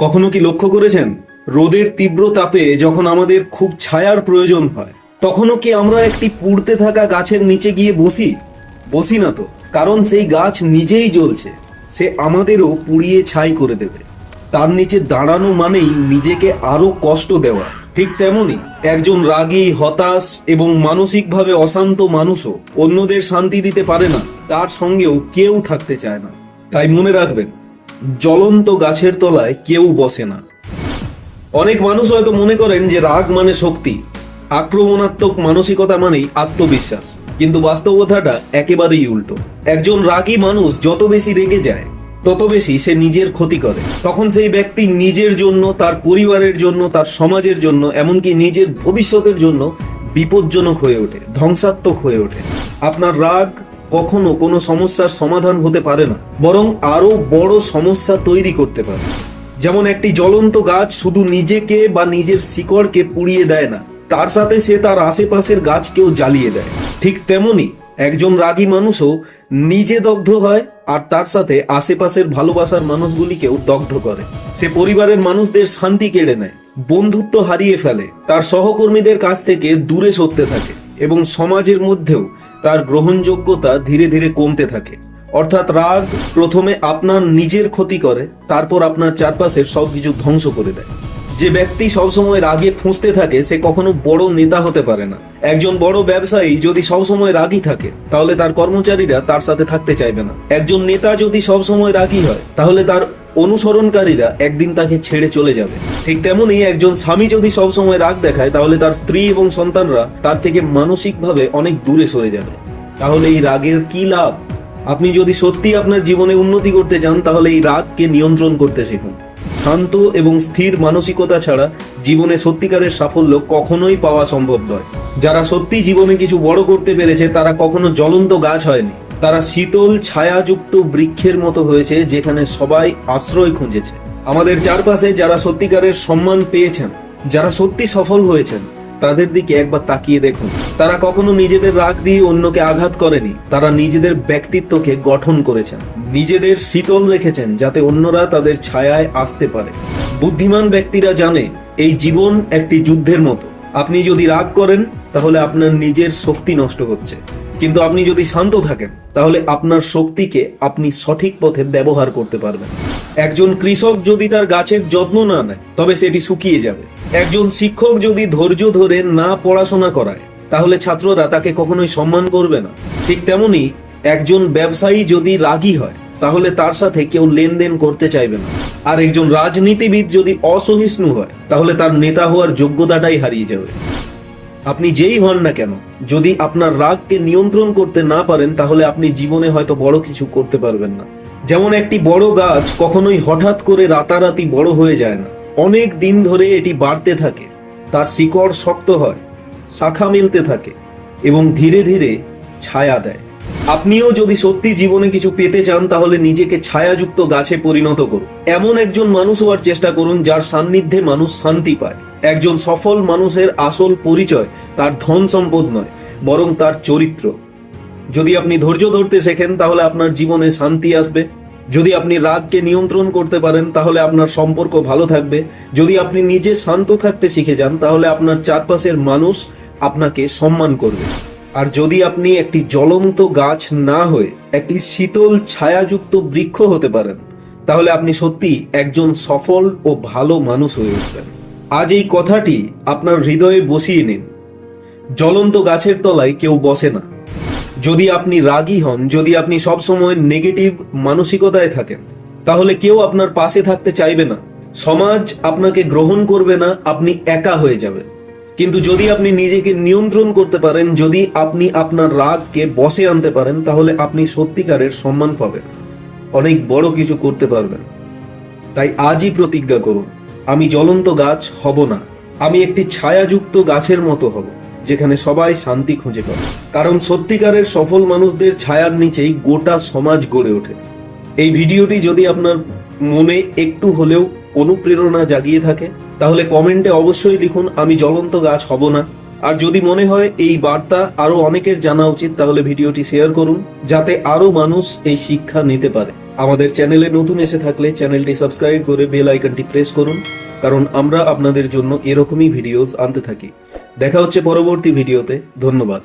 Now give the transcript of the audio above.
কখনো কি লক্ষ্য করেছেন? রোদের তীব্র তাপে যখন আমাদের খুব ছায়ার প্রয়োজন হয়, তখনও কি আমরা একটি পুড়তে থাকা গাছের নিচে গিয়ে বসি? বসি না তো, কারণ সেই গাছ নিজেই জ্বলছে। সে আমাদেরও পুড়িয়ে ছাই করে দেবে। তার নিচে দাঁড়ানো মানেই নিজেকে আরও কষ্ট দেওয়া। ঠিক তেমনি একজন রাগী, হতাশ এবং মানসিকভাবে অশান্ত মানুষও অন্যদের শান্তি দিতে পারে না। তার সঙ্গেও কেউ থাকতে চায় না। তাই মনে রাখবেন জ্বলন্ত গাছের তলায় কেউ বসে না। অনেক মানুষ হয়তো মনে করেন যে রাগ মানে শক্তি, আক্রমণাত্মক মানসিকতা মানেই আত্মবিশ্বাস। কিন্তু বাস্তবতাটা একেবারেই উল্টো। একজন রাগী মানুষ যত বেশি রেগে যায়, তত বেশি সে নিজের ক্ষতি করে। তখন সেই ব্যক্তি নিজের জন্য, তার পরিবারের জন্য, তার সমাজের জন্য, এমনকি নিজের ভবিষ্যতের জন্য বিপজ্জনক হয়ে ওঠে, ধ্বংসাত্মক হয়ে ওঠে। আপনার রাগ কখনো কোনো সমস্যার সমাধান হতে পারে না, বরং আরও বড় সমস্যা তৈরি করতে পারে। যেমন একটি জ্বলন্ত গাছ শুধু নিজেকে বা নিজের শিকড়কে পুড়িয়ে দেয় না, তার সাথে সে তার আশেপাশের গাছকেও জ্বালিয়ে দেয়। ঠিক তেমনি একজন রাগী মানুষও নিজে দগ্ধ হয় আর তার সাথে আশেপাশের ভালোবাসার মানুষগুলিকেও দগ্ধ করে। সে পরিবারের মানুষদের শান্তি কেড়ে নেয়, বন্ধুত্ব হারিয়ে ফেলে, তার সহকর্মীদের কাছ থেকে দূরে সরতে থাকে এবং সমাজের মধ্যেও তার গ্রহণযোগ্যতা ধীরে ধীরে কমতে থাকে। অর্থাৎ রাগ প্রথমে আপনার নিজের ক্ষতি করে, তারপর আপনার চারপাশের সবকিছু ধ্বংস করে দেয়। যে ব্যক্তি সবসময় রাগে ফুঁসতে থাকে, সে কখনো বড় নেতা হতে পারে না। একজন বড় ব্যবসায়ী যদি সবসময় রাগী থাকে, তাহলে তার কর্মচারীরা তার সাথে থাকতে চাইবে না। একজন নেতা যদি সবসময় রাগী হয়, তাহলে তার অনুসরণকারীরা একদিন তাকে ছেড়ে চলে যাবে। ঠিক তেমনি একজন স্বামী যদি সবসময় রাগ দেখায়, তাহলে তার স্ত্রী এবং সন্তানরা তার থেকে মানসিকভাবে অনেক দূরে সরে যাবে। তাহলে এই রাগের কি লাভ? আপনি যদি সত্যি আপনার জীবনে উন্নতি করতে চান, তাহলে এই রাগকে নিয়ন্ত্রণ করতে শিখুন। শান্ত এবং স্থির মানসিকতা ছাড়া জীবনে সত্যিকারের সাফল্য কখনোই পাওয়া সম্ভব নয়। যারা সত্যি জীবনে কিছু বড় করতে পেরেছে, তারা কখনো জ্বলন্ত গাছ হয়নি। তারা শীতল ছায়াযুক্ত বৃক্ষের মতো হয়েছে যেখানে সবাই আশ্রয় খুঁজেছে। আমাদের চারপাশে যারা সত্যিকারের সম্মান পেয়েছেন, যারা সত্যি সফল হয়েছেন, তাদের দিকে একবার তাকিয়ে দেখুন। তারা কখনো নিজেদের রাগ দিয়ে অন্যকে আঘাত করেনি, তারা নিজেদের ব্যক্তিত্বকে গঠন করেছেন। নিজেদের শীতল রেখেছেন যাতে অন্যরা তাদের ছায়ায় আসতে পারে। বুদ্ধিমান ব্যক্তিরা জানে, এই জীবন একটি যুদ্ধের মতো। আপনি যদি রাগ করেন, তাহলে আপনার নিজের শক্তি নষ্ট হচ্ছে। কিন্তু আপনি যদি শান্ত থাকেন, তাহলে আপনার শক্তিকে আপনি সঠিক পথে ব্যবহার করতে পারবেন। একজন কৃষক যদি তার গাছের যত্ন না নেয়, তবে সেটি শুকিয়ে যাবে। একজন শিক্ষক যদি ধৈর্য ধরে না পড়াশোনা করায়, তাহলে ছাত্ররা তাকে কখনোই সম্মান করবে না। ঠিক তেমনি একজন ব্যবসায়ী যদি রাগী হয়, তাহলে তার সাথে কেউ লেনদেন করতে চাইবে না। আর একজন রাজনীতিবিদ যদি অসহিষ্ণু হয়, তাহলে তার নেতা হওয়ার যোগ্যতাটাই হারিয়ে যাবে। আপনি যেই হন না কেন, যদি আপনার রাগকে নিয়ন্ত্রণ করতে না পারেন, তাহলে আপনি জীবনে হয়তো বড় কিছু করতে পারবেন না। যেমন একটি বড় গাছ কখনোই হঠাৎ করে রাতারাতি বড় হয়ে যায় না। অনেক দিন ধরে এটি বাড়তে থাকে, তার শিকড় শক্ত হয়, শাখা মিলতে থাকে এবং ধীরে ধীরে ছায়া দেয়। আপনিও যদি সত্যি জীবনে কিছু পেতে চান, তাহলে নিজেকে ছায়াযুক্ত গাছে পরিণত করুন। এমন একজন মানুষ হওয়ার চেষ্টা করুন, যার সান্নিধ্যে মানুষ শান্তি পায়। একজন সফল মানুষের আসল পরিচয় তার ধন সম্পদ নয়, বরং তার চরিত্র। যদি আপনি ধৈর্য ধরতে শেখেন, তাহলে আপনার জীবনে শান্তি আসবে। যদি আপনি রাগকে নিয়ন্ত্রণ করতে পারেন, তাহলে আপনার সম্পর্ক ভালো থাকবে। যদি আপনি নিজে শান্ত থাকতে শিখে যান, তাহলে আপনার চারপাশের মানুষ আপনাকে সম্মান করবে। আর যদি আপনি একটি জ্বলন্ত গাছ না হয়ে একটি শীতল ছায়াযুক্ত বৃক্ষ হতে পারেন, তাহলে আপনি সত্যি একজন সফল ও ভালো মানুষ হয়ে উঠবেন। আজ এই কথাটি আপনার হৃদয়ে বসিয়ে নিন। জ্বলন্ত গাছের তলায় কেউ বসে না। যদি আপনি রাগী হন, যদি আপনি সবসময় নেগেটিভ মানসিকতায় থাকেন, তাহলে কেউ আপনার পাশে থাকতে চাইবে না। সমাজ আপনাকে গ্রহণ করবে না, আপনি একা হয়ে যাবে। কিন্তু যদি আপনি নিজেকে নিয়ন্ত্রণ করতে পারেন, যদি আপনি আপনার রাগকে বসে আনতে পারেন, তাহলে আপনি সত্যিকারের সম্মান পাবেন। অনেক বড় কিছু করতে পারবেন। তাই আজই প্রতিজ্ঞা করুন। আমি জ্বলন্ত গাছ হব না। আমি একটি ছায়াযুক্ত গাছের মতো হব, যেখানে সবাই শান্তি খুঁজে পাবে। কারণ সত্যিকারের সফল মানুষদের ছায়ার নিচেই গোটা সমাজ গড়ে ওঠে। এই ভিডিওটি যদি আপনার মনে একটু হলেও অনুপ্রেরণা জাগিয়ে থাকে, তাহলে কমেন্টে অবশ্যই লিখুন, আমি জ্বলন্ত গাছ হব না। আর যদি মনে হয় এই বার্তা আরও অনেকের জানা উচিত, তাহলে ভিডিওটি শেয়ার করুন, যাতে আরও মানুষ এই শিক্ষা নিতে পারে। আমাদের চ্যানেলে নতুন এসে থাকলে চ্যানেলটি সাবস্ক্রাইব করে বেল আইকনটি প্রেস করুন, কারণ আমরা আপনাদের জন্য এরকমই ভিডিওস আনতে থাকি। দেখা হচ্ছে পরবর্তী ভিডিওতে, ধন্যবাদ।